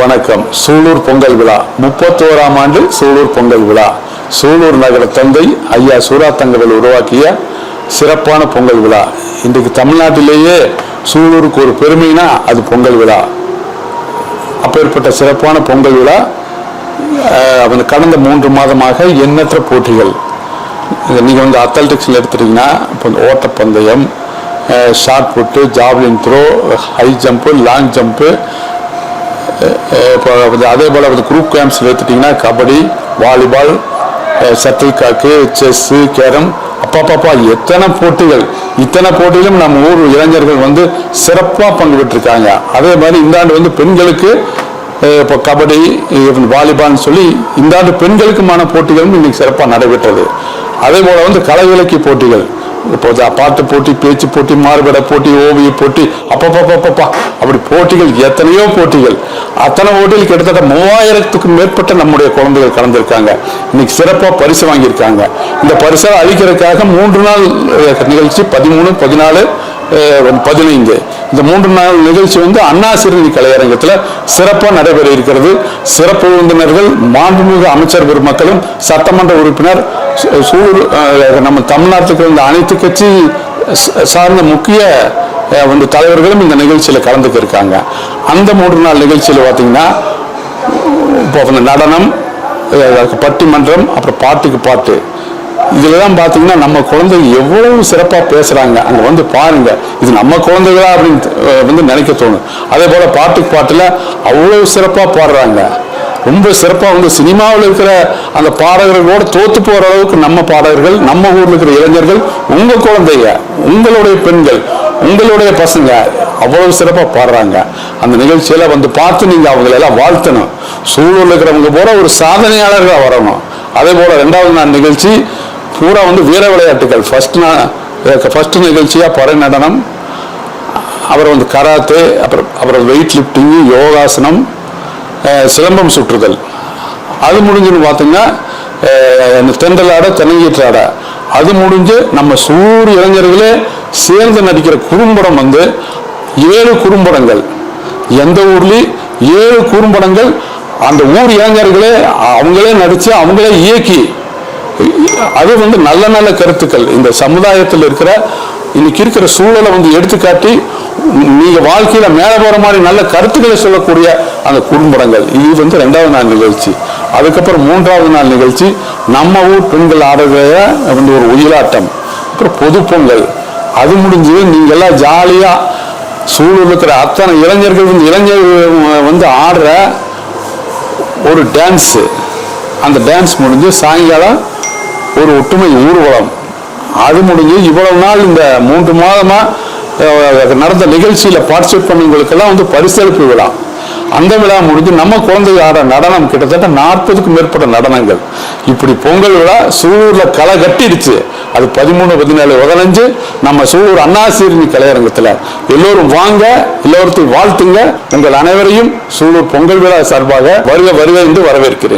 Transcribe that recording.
வணக்கம். சூலூர் பொங்கல் விழா. முப்பத்தோராம் ஆண்டு சூலூர் பொங்கல் விழா. சூலூர் நகர தந்தை ஐயா சூரா உருவாக்கிய சிறப்பான பொங்கல் விழா. இன்றைக்கு தமிழ்நாட்டிலேயே சூலூருக்கு ஒரு பெருமைனா அது பொங்கல் விழா. அப்பேற்பட்ட சிறப்பான பொங்கல் விழா அஹ், கடந்த மூன்று மாதமாக எண்ணற்ற போட்டிகள். நீங்கள் வந்து அத்லட்டிக்ஸில் எடுத்துட்டீங்கன்னா இப்போ ஓட்டப்பந்தயம் shot put javelin throw high jump long jump இப்போ அதே போல் வந்து குரூப் கேம்ஸ் எடுத்துட்டிங்கன்னா kabaddi volleyball shuttlecock chess carrom அப்பாப்பாப்பா எத்தனை போட்டிகள் இத்தனை போட்டியிலும் நம்ம ஊர் இளைஞர்கள் வந்து சிறப்பாக பங்கு பெற்றிருக்காங்க அதே மாதிரி இந்த ஆண்டு வந்து பெண்களுக்கு இப்போ கபடி வாலிபால்னு சொல்லி இந்த ஆண்டு பெண்களுக்குமான போட்டிகளும் இன்னைக்கு சிறப்பாக நடைபெற்றது. அதே போல் வந்து கலை இலக்கிய போட்டிகள் இப்போது பாட்டு போட்டி பேச்சு போட்டி மாறுபட போட்டி ஓவிய போட்டி அப்பப்பப்பப்பா அப்படி போட்டிகள் எத்தனையோ போட்டிகள். அத்தனை போட்டிகள் கிட்டத்தட்ட மூவாயிரத்துக்கும் மேற்பட்ட நம்முடைய குழந்தைகள் கலந்துருக்காங்க. இன்னைக்கு சிறப்பாக பரிசு வாங்கியிருக்காங்க. இந்த பரிசை அளிக்கிறதுக்காக மூன்று நாள் நிகழ்ச்சி பதிமூணு பதினாலு பதினைந்து. இந்த மூன்று நாள் நிகழ்ச்சி வந்து அண்ணா கலையரங்கத்தில் சிறப்பாக நடைபெற இருக்கிறது. சிறப்பு விருந்தினர்கள் மாண்புமிகு அமைச்சர் பெருமக்களும் சட்டமன்ற உறுப்பினர் சு- நம்ம தமிழ்நாட்டுக்கு இருந்த அனைத்து கட்சி சார்ந்த முக்கிய வந்து தலைவர்களும் இந்த நிகழ்ச்சியில் கலந்துக்க இருக்காங்க. அந்த மூன்று நாள் நிகழ்ச்சியில் பார்த்தீங்கன்னா இப்போ அந்த நடனம் பட்டிமன்றம் அப்புறம் பாட்டுக்கு பாட்டு. இதில் தான் பார்த்தீங்கன்னா நம்ம குழந்தைங்க எவ்வளவு சிறப்பாக பேசுகிறாங்க அங்கே வந்து பாருங்க. இது நம்ம குழந்தைகளா அப்படின்னு வந்து நினைக்க தோணும். அதே போல் பாட்டுக்கு பாட்டில் அவ்வளவு சிறப்பாக பாடுறாங்க. ரொம்ப சிறப்பாக வந்து சினிமாவில் இருக்கிற அந்த பாடகர்களோட தோத்து போகிற அளவுக்கு நம்ம பாடகர்கள் நம்ம ஊரில் இருக்கிற இளைஞர்கள் உங்கள் குழந்தைங்க உங்களுடைய பெண்கள் உங்களுடைய பசங்க அவ்வளவு சிறப்பாக பாடுறாங்க. அந்த நிகழ்ச்சியில் வந்து பார்த்து நீங்கள் அவங்களெல்லாம் வாழ்த்தணும். சூழலில் இருக்கிறவங்க போல ஒரு சாதனையாளர்களாக வரணும். அதே போல் ரெண்டாவது நாள் நிகழ்ச்சி பூரா வந்து வீர விளையாட்டுகள். ஃபர்ஸ்ட் நான் ஃபர்ஸ்ட் நிகழ்ச்சியாக பறை நடனம் அப்புறம் வந்து கராத்தே அப்புறம் அப்புறம் வெயிட் லிஃப்டிங்கு யோகாசனம் சிலம்பம் சுற்றுதல். அது முடிஞ்சுன்னு பார்த்தீங்கன்னா அஹ், இந்த தென்றல் தென்னங்கீற்று ஆடை. அது முடிஞ்சு நம்ம சூரிய இளைஞர்களே சேர்ந்து நடிக்கிற குறும்படம் வந்து ஏழு குறும்படங்கள். எந்த ஊர்லேயும் ஏழு குறும்படங்கள். அந்த ஊர் இளைஞர்களே அவங்களே நடித்து அவங்களே இயக்கி அது வந்து நல்ல நல்ல கருத்துக்கள். இந்த சமுதாயத்தில் இருக்கிற இன்னைக்கு இருக்கிற சூழலை வந்து எடுத்துக்காட்டி நீங்க வாழ்க்கையில மேல போற மாதிரி நல்ல கருத்துக்களை சொல்லக்கூடிய அந்த குறும்படங்கள். இது வந்து ரெண்டாவது நாள் நிகழ்ச்சி. அதுக்கப்புறம் மூன்றாவது நாள் நிகழ்ச்சி. நம்ம ஊர் பெண்கள் ஆடுகிற வந்து ஒரு உயிராட்டம் அப்புறம் பொது பொங்கல். அது முடிஞ்சு நீங்க எல்லாம் ஜாலியா சூழல் இருக்கிற அத்தனை இளைஞர்கள் வந்து இளைஞர்கள் வந்து ஆடுற ஒரு டான்ஸு அந்த டான்ஸ் முடிஞ்சு சாயங்காலம் ஒரு ஒற்றுமை ஊர்வலம். அது முடிஞ்சு இவ்வளவு நாள் இந்த மூன்று மாதமா நடந்த நிகழ்ச்சியில் பார்ட்டிசிபேட் பண்ணவங்களுக்கெல்லாம் வந்து பரிசளிப்பு விழா. அந்த விழா முடிஞ்சு நம்ம குழந்தை ஆட நடனம் கிட்டத்தட்ட நாற்பதுக்கும் மேற்பட்ட நடனங்கள். இப்படி பொங்கல் விழா சூலூர்ல களை கட்டிடுச்சு. அது பதிமூணு பதினாலு பதினஞ்சு. நம்ம சூலூர் அண்ணாசீரணி கலையரங்கத்தில் எல்லோரும் வாங்க எல்லோருத்தையும் வாழ்த்துங்க. உங்கள் அனைவரையும் சூலூர் பொங்கல் விழா சார்பாக வருக வருக என்று வரவேற்கிறேன்.